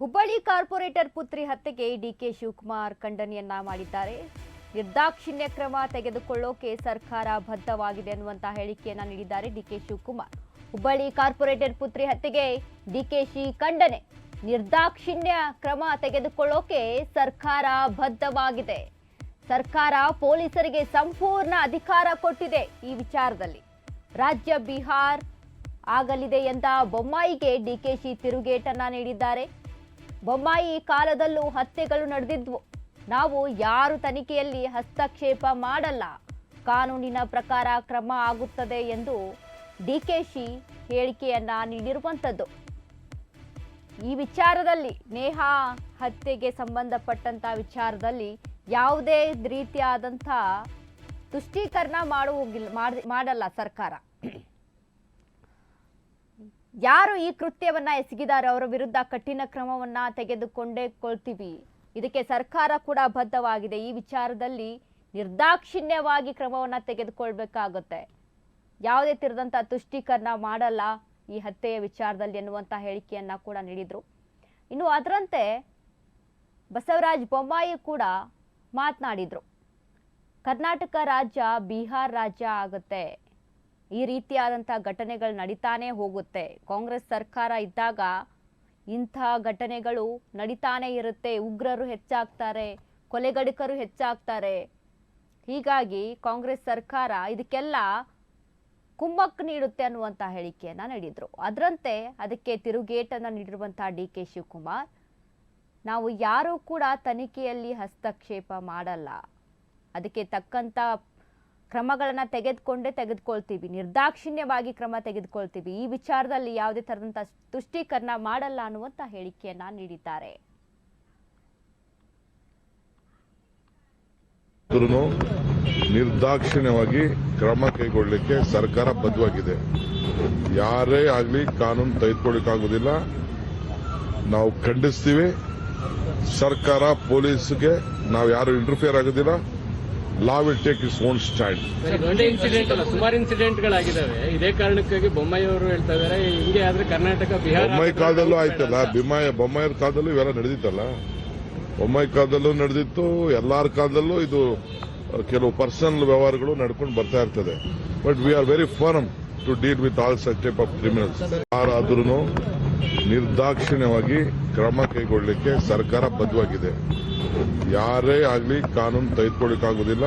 Hubballi corporate ಪುತ್ರಿ ಹತ್ಯೆಗೆ DK Shivakumar ಖಂಡನೆಯನ್ನ ಮಾಡಿದ್ದಾರೆ. ನಿರ್ದಾಕ್ಷಿಣ್ಯ ಕ್ರಮ ತೆಗೆದುಕೊಳ್ಳೋಕೆ ಸರ್ಕಾರ ಬದ್ಧವಾಗಿದೆ ಅನ್ನುವಂತ ಹೇಳಿಕೆಯನ್ನ ನೀಡಿದ್ದಾರೆ ಡಿಕೆ ಶಿವಕುಮಾರ್. ಹುಬ್ಬಳ್ಳಿ ಕಾರ್ಪೊರೇಟರ್ ಪುತ್ರಿ ಹತ್ಯೆಗೆ ಡಿಕೆಶಿ ಖಂಡನೆ. ನಿರ್ದಾಕ್ಷಿಣ್ಯ ಕ್ರಮ ತೆಗೆದುಕೊಳ್ಳೋಕೆ ಸರ್ಕಾರ ಬದ್ಧವಾಗಿದೆ. ಸರ್ಕಾರ ಪೊಲೀಸರಿಗೆ ಸಂಪೂರ್ಣ ಅಧಿಕಾರ ಕೊಟ್ಟಿದೆ ಈ ವಿಚಾರದಲ್ಲಿ. ರಾಜ್ಯ ಬಿಹಾರ್ ಆಗಲಿದೆ ಎಂದ ಬೊಮ್ಮಾಯಿಗೆ ಡಿಕೆಶಿ ತಿರುಗೇಟನ್ನ ನೀಡಿದ್ದಾರೆ. ಬೊಮ್ಮಾಯಿ ಕಾಲದಲ್ಲೂ ಹತ್ಯೆಗಳು ನಡೆದಿದ್ವು. ನಾವು ಯಾರು ತನಿಖೆಯಲ್ಲಿ ಹಸ್ತಕ್ಷೇಪ ಮಾಡಲ್ಲ. ಕಾನೂನಿನ ಪ್ರಕಾರ ಕ್ರಮ ಆಗುತ್ತದೆ ಎಂದು ಡಿಕೆಶಿ ಹೇಳಿಕೆಯನ್ನ ನೀಡಿರುವಂಥದ್ದು. ಈ ವಿಚಾರದಲ್ಲಿ ನೇಹಾ ಹತ್ಯೆಗೆ ಸಂಬಂಧಪಟ್ಟಂತ ವಿಚಾರದಲ್ಲಿ ಯಾವುದೇ ರೀತಿಯಾದಂಥ ತುಷ್ಟೀಕರಣ ಮಾಡುವುಗಿಲ್ಲ ಮಾಡಲ್ಲ ಸರ್ಕಾರ. ಯಾರು ಈ ಕೃತ್ಯವನ್ನ ಎಸಗಿದ್ದಾರೆ ಅವರ ವಿರುದ್ಧ ಕಠಿಣ ಕ್ರಮವನ್ನ ತೆಗೆದುಕೊಂಡೇ ಕೊಳ್ತೀವಿ. ಇದಕ್ಕೆ ಸರ್ಕಾರ ಕೂಡ ಬದ್ಧವಾಗಿದೆ. ಈ ವಿಚಾರದಲ್ಲಿ ನಿರ್ದಾಕ್ಷಿಣ್ಯವಾಗಿ ಕ್ರಮವನ್ನ ತೆಗೆದುಕೊಳ್ಬೇಕಾಗುತ್ತೆ. ಯಾವುದೇ ತಿರದಂತ ತುಷ್ಟೀಕರಣ ಮಾಡಲ್ಲ ಈ ಹತ್ಯೆಯ ವಿಚಾರದಲ್ಲಿ ಎನ್ನುವಂಥ ಹೇಳಿಕೆಯನ್ನ ಕೂಡ ನೀಡಿದ್ರು. ಇನ್ನು ಅದರಂತೆ ಬಸವರಾಜ್ ಬೊಮ್ಮಾಯಿ ಕೂಡ ಮಾತನಾಡಿದ್ರು. ಕರ್ನಾಟಕ ರಾಜ್ಯ, ಬಿಹಾರ್ ರಾಜ್ಯ ಆಗುತ್ತೆ. ಈ ರೀತಿಯಾದಂಥ ಘಟನೆಗಳು ನಡೀತಾನೇ ಹೋಗುತ್ತೆ. ಕಾಂಗ್ರೆಸ್ ಸರ್ಕಾರ ಇದ್ದಾಗ ಇಂಥ ಘಟನೆಗಳು ನಡೀತಾನೇ ಇರುತ್ತೆ. ಉಗ್ರರು ಹೆಚ್ಚಾಗ್ತಾರೆ ಕೊಲೆಗಡಿಕರು ಹೆಚ್ಚಾಗ್ತಾರೆ. ಹೀಗಾಗಿ ಕಾಂಗ್ರೆಸ್ ಸರ್ಕಾರ ಇದಕ್ಕೆಲ್ಲ ಕುಮ್ಮಕ್ಕು ನೀಡುತ್ತೆ ಅನ್ನುವಂಥ ಹೇಳಿಕೆಯನ್ನು ನೀಡಿದರು. ಅದರಂತೆ ಅದಕ್ಕೆ ತಿರುಗೇಟನ್ನು ನೀಡಿರುವಂಥ ಡಿ ಕೆ ಶಿವಕುಮಾರ್, ನಾವು ಯಾರೂ ಕೂಡ ತನಿಖೆಯಲ್ಲಿ ಹಸ್ತಕ್ಷೇಪ ಮಾಡಲ್ಲ. ಅದಕ್ಕೆ ತಕ್ಕಂತ ಕ್ರಮಗಳನ್ನ ತೆಗೆದುಕೊಂಡೇ ತೆಗೆದುಕೊಳ್ತೀವಿ. ನಿರ್ದಾಕ್ಷಿಣ್ಯವಾಗಿ ಕ್ರಮ ತೆಗೆದುಕೊಳ್ತೀವಿ. ಈ ವಿಚಾರದಲ್ಲಿ ಯಾವುದೇ ತರದಂತ ತುಷ್ಟೀಕರಣ ಮಾಡಲ್ಲ ಅನ್ನುವಂತ ಹೇಳಿಕೆಯನ್ನ ನೀಡಿದ್ದಾರೆ. ನಿರ್ದಾಕ್ಷಿಣ್ಯವಾಗಿ ಕ್ರಮ ಕೈಗೊಳ್ಳಲಿಕ್ಕೆ ಸರ್ಕಾರ ಬದ್ಧವಾಗಿದೆ. ಯಾರೇ ಆಗಲಿ ಕಾನೂನು ತೆಗೆದುಕೊಳ್ಳಿಕ್ಕಾಗೋದಿಲ್ಲ ನಾವು ಖಂಡಿಸ್ತೀವಿ. ಸರ್ಕಾರ ಪೊಲೀಸ್ಗೆ ನಾವು ಯಾರು ಇಂಟರ್ಫಿಯರ್ ಆಗೋದಿಲ್ಲ. Law will take is own stand ದೊಡ್ಡ ಇನ್ಸಿಡೆಂಟ್ ಅಲ್ಲ ಸುಮಾರು ಇನ್ಸಿಡೆಂಟ್ಗಳಾಗಿದ್ದಾವೆ ಇದೇ ಕಾರಣಕ್ಕಾಗಿ ಬೊಮ್ಮಾಯಿ ಅವರು ಹೇಳ್ತಾ ಇದಾರೆ. ಹಿಂಗೆ ಆದ್ರೆ ಕರ್ನಾಟಕ ಬಿಹಾರ ಬೊಮ್ಮಾಯಿ ಕಾಲದಲ್ಲೂ ಆಯ್ತಲ್ಲ ಬಿಮಾಯ ಬೊಮ್ಮಾಯರ ಕಾಲದಲ್ಲೂ ಇವೆಲ್ಲ ನಡೆದಿತ್ತಲ್ಲ? ಬೊಮ್ಮಾಯಿ ಕಾಲದಲ್ಲೂ ನಡೆದಿತ್ತು ಎಲ್ಲಾರ ಕಾಲದಲ್ಲೂ ಇದು ಕೆಲವು ಪರ್ಸನಲ್ ವ್ಯವಹಾರಗಳು ನಡ್ಕೊಂಡು ಬರ್ತಾ ಇರ್ತದೆ. But we are very firm to deal with all such type of criminals ಯಾರಾದ್ರೂ ನಿರ್ದಾಕ್ಷಿಣ್ಯವಾಗಿ ಕ್ರಮ ಕೈಗೊಳ್ಳಲಿಕ್ಕೆ ಸರ್ಕಾರ ಬದ್ಧವಾಗಿದೆ. ಯಾರೇ ಆಗಲಿ ಕಾನೂನು ತೆಗೆದುಕೊಳ್ಳಿಕ್ಕಾಗೋದಿಲ್ಲ